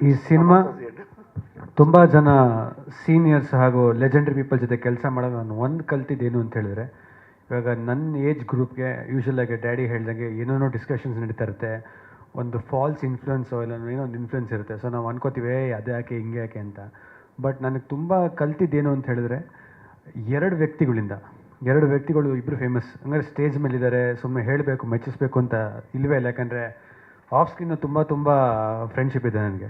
ಈ ಸಿನಿಮಾ ತುಂಬ ಜನ ಸೀನಿಯರ್ಸ್ ಹಾಗೂ ಲೆಜೆಂಡ್ರಿ ಪೀಪಲ್ ಜೊತೆ ಕೆಲಸ ಮಾಡೋದು ನಾನು ಒಂದು ಕಲ್ತಿದ್ದೇನು ಅಂತ ಹೇಳಿದ್ರೆ ಇವಾಗ ನನ್ನ ಏಜ್ ಗ್ರೂಪ್ಗೆ ಯೂಶ್ವಲಾಗಿ ಡ್ಯಾಡಿ ಹೇಳ್ದಂಗೆ ಏನೇನೋ ಡಿಸ್ಕಷನ್ಸ್ ನಡೀತಾ ಇರುತ್ತೆ ಒಂದು ಫಾಲ್ಸ್ ಇನ್ಫ್ಲುಯೆನ್ಸೋ ಇಲ್ಲ ಏನೋ ಒಂದು ಇನ್ಫ್ಲುಯೆನ್ಸ್ ಇರುತ್ತೆ. ಸೊ ನಾವು ಅನ್ಕೋತೀವಿ "ಏ, ಅದೇ ಯಾಕೆ ಹಿಂಗೆ ಯಾಕೆ ಅಂತ. ಬಟ್ ನನಗೆ ತುಂಬ ಕಲ್ತಿದ್ದೇನು ಅಂತ ಹೇಳಿದ್ರೆ ಎರಡು ವ್ಯಕ್ತಿಗಳಿಂದ ಎರಡು ವ್ಯಕ್ತಿಗಳು ಇಬ್ಬರು ಫೇಮಸ್ ಅಂದರೆ ಸ್ಟೇಜ್ ಮೇಲಿದ್ದಾರೆ ಸುಮ್ಮನೆ ಹೇಳಬೇಕು ಮೆಚ್ಚಿಸ್ಬೇಕು ಅಂತ ಇಲ್ವೇ ಇಲ್ಲ. ಯಾಕಂದರೆ ಆಫ್ ಸ್ಕ್ರೀನು ತುಂಬ ತುಂಬ ಫ್ರೆಂಡ್ಶಿಪ್ ಇದೆ ನನಗೆ.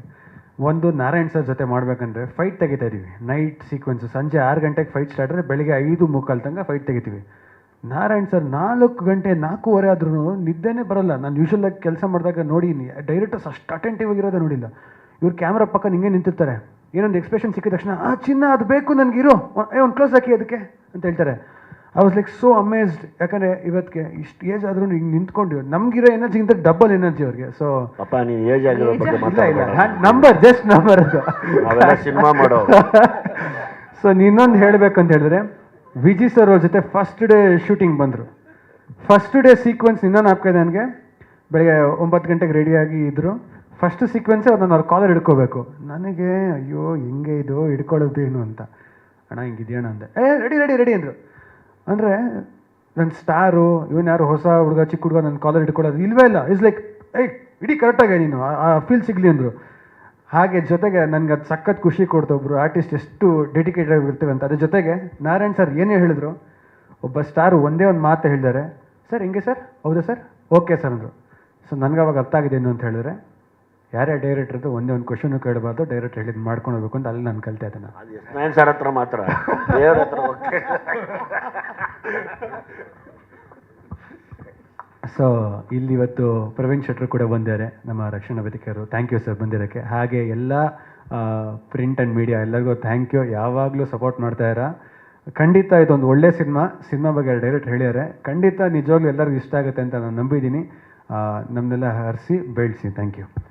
ಒಂದು ನಾರಾಯಣ್ ಸರ್ ಜೊತೆ ಮಾಡಬೇಕಂದ್ರೆ ಫೈಟ್ ತೆಗಿತಾ ಇದೀವಿ. ನೈಟ್ ಸೀಕ್ವೆನ್ಸ್ ಸಂಜೆ ಆರು ಗಂಟೆಗೆ ಫೈಟ್ ಸ್ಟಾರ್ಟ್ ಆದರೆ ಬೆಳಿಗ್ಗೆ ಐದು ಮುಕ್ಕಾಲು ತನಕ ಫೈಟ್ ತೆಗಿತೀವಿ. ನಾರಾಯಣ್ ಸರ್ ನಾಲ್ಕು ಗಂಟೆ ನಾಲ್ಕೂವರೆ ಆದ್ರೂ ನಿದ್ದೆನೇ ಬರಲ್ಲ. ನಾನು ಯೂಶಲಾಗಿ ಕೆಲಸ ಮಾಡಿದಾಗ ನೋಡೀನಿ ಡೈರೆಕ್ಟರ್ಸ್ ಅಷ್ಟು ಅಟೆಂಟಿವ್ ಆಗಿರೋದೇ ನೋಡಿಲ್ಲ. ಇವ್ರು ಕ್ಯಾಮ್ರಾ ಪಕ್ಕ ನಿಂಗೆ ನಿಂತಿರ್ತಾರೆ. ಏನೊಂದು ಎಕ್ಸ್ಪ್ರೆಷನ್ ಸಿಕ್ಕಿದ ತಕ್ಷಣ, ಆ ಚಿನ್ನ, ಅದು ಬೇಕು ನನಗಿರೋ. ಏ, ಒಂದು ಕ್ಲೋಸ್ ಹಾಕಿ ಅದಕ್ಕೆ, ಅಂತ ಹೇಳ್ತಾರೆ. I was like so amazed ಯಾಕಂದ್ರೆ ಇವತ್ತಿಗೆ ಇಷ್ಟು ಏಜ್ ಆದ್ರೂ ಹಿಂಗೆ ನಿಂತ್ಕೊಂಡು ನಮಗಿರೋ ಎನರ್ಜಿಗಿಂತ ಡಬಲ್ ಎನರ್ಜಿ ಅವ್ರಿಗೆ. ಸೊ ಅಪ್ಪ ನೀನು ಏಜ್ ಆಗಿರೋ ಬಗ್ಗೆ ನಂಬರ್ ಜಸ್ಟ್ ನಂಬರ್ ಅದು. ಸಿನಿಮಾ ಮಾಡೋ. ಸೊ ಇನ್ನೊಂದು ಹೇಳಬೇಕಂತ ಹೇಳಿದ್ರೆ ವಿಜಿ ಸರ್ ಅವ್ರ ಜೊತೆ ಫಸ್ಟ್ ಡೇ ಶೂಟಿಂಗ್ ಬಂದರು. ಫಸ್ಟ್ ಡೇ ಸೀಕ್ವೆನ್ಸ್ ಇನ್ನೊಂದು ಹಾಕಿದೆ ನನಗೆ. ಬೆಳಗ್ಗೆ ಒಂಬತ್ತು ಗಂಟೆಗೆ ರೆಡಿಯಾಗಿ ಇದ್ದರು ಫಸ್ಟ್ ಸೀಕ್ವೆನ್ಸೇ ಅವ್ರನ್ನ ಅವ್ರ ಕಾಲರ್ ಹಿಡ್ಕೋಬೇಕು. ನನಗೆ ಅಯ್ಯೋ ಹಿಂಗೆ ಇದು ಹಿಡ್ಕೊಳ್ಳೋದೇನು ಏನು ಅಂತ? ಅಣ್ಣ ಹಿಂಗಿದೆಯಣ್ಣ ಅಂದೆ. ಏ ರೆಡಿ ರೆಡಿ ರೆಡಿ ಅಂದರು. ಅಂದರೆ ನನ್ನ ಸ್ಟಾರು ಇವನ್ ಯಾರು ಹೊಸ ಹುಡುಗ, ಚಿಕ್ಕ ಹುಡುಗ ನನ್ನ ಕಾಲರ್ ಹಿಡ್ಕೊಳ್ಳೋದು ಇಲ್ವೇ ಇಲ್ಲ. ಇಸ್ ಲೈಕ್ ಏಯ್, ಇಡೀ ಕರೆಕ್ಟಾಗಿ ನೀನು. ಆ ಫೀಲ್ ಸಿಗಲಿ ಅಂದರು. ಹಾಗೆ ಜೊತೆಗೆ ನನಗೆ ಅದು ಸಖತ್ ಖುಷಿ ಕೊಡ್ತು ಒಬ್ಬರು ಆರ್ಟಿಸ್ಟ್ ಎಷ್ಟು ಡೆಡಿಕೇಟೆಡ್ ಆಗಿರ್ತೇವೆ ಅಂತ. ಅದ್ರ ಜೊತೆಗೆ ನಾರಾಯಣ್ ಸರ್ ಏನೇ ಹೇಳಿದ್ರು, ಒಬ್ಬ ಸ್ಟಾರ್ ಒಂದೇ ಒಂದು ಮಾತು ಹೇಳಿದ್ದಾರೆ ಸರ್ ಹಿಂಗೆ ಸರ್ ಹೌದಾ ಸರ್ ಓಕೆ ಸರ್ ಅಂದರು. ಸೊ ನನಗೆ ಅವಾಗ ಅರ್ಥ ಆಗಿದೆ ಏನು ಅಂತ ಹೇಳಿದ್ರೆ ಯಾರೇ ಡೈರೆಕ್ಟರ್ದು ಒಂದೇ ಒಂದು ಕ್ವಶನ್ ಕೇಳಬಾರ್ದು ಡೈರೆಕ್ಟ್ ಹೇಳಿದ್ದು ಮಾಡ್ಕೊಂಡು ಹೋಗ್ಬೇಕು ಅಂತ ಅಲ್ಲಿ ನಾನು ಕಲಿತಾ ಇದ್ದೇನೆ. ಸರ್ ಹತ್ರ ಮಾತ್ರ. ಸೊ ಇಲ್ಲಿ ಇವತ್ತು ಪ್ರವೀಣ್ ಶೆಟ್ರು ಕೂಡ ಬಂದಿದ್ದಾರೆ, ನಮ್ಮ ರಕ್ಷಣಾ ವೇದಿಕೆಯವರು. ಥ್ಯಾಂಕ್ ಯು ಸರ್ ಬಂದಿರೋಕ್ಕೆ. ಹಾಗೆ ಎಲ್ಲ ಪ್ರಿಂಟ್ ಆ್ಯಂಡ್ ಮೀಡಿಯಾ ಎಲ್ಲರಿಗೂ ಥ್ಯಾಂಕ್ ಯು ಯಾವಾಗಲೂ ಸಪೋರ್ಟ್ ಮಾಡ್ತಾ ಇರ. ಖಂಡಿತ ಇದೊಂದು ಒಳ್ಳೆ ಸಿನಿಮಾ. ಸಿನಿಮಾ ಬಗ್ಗೆ ಡೈರೆಕ್ಟ್ ಹೇಳಿದ್ದಾರೆ. ಖಂಡಿತ ನಿಜವಾಗ್ಲೂ ಎಲ್ಲರಿಗೂ ಇಷ್ಟ ಆಗುತ್ತೆ ಅಂತ ನಾನು ನಂಬಿದ್ದೀನಿ. ನಮ್ಮನ್ನೆಲ್ಲ ಹರಿಸಿ ಬೆಳೆಸಿ ಥ್ಯಾಂಕ್ ಯು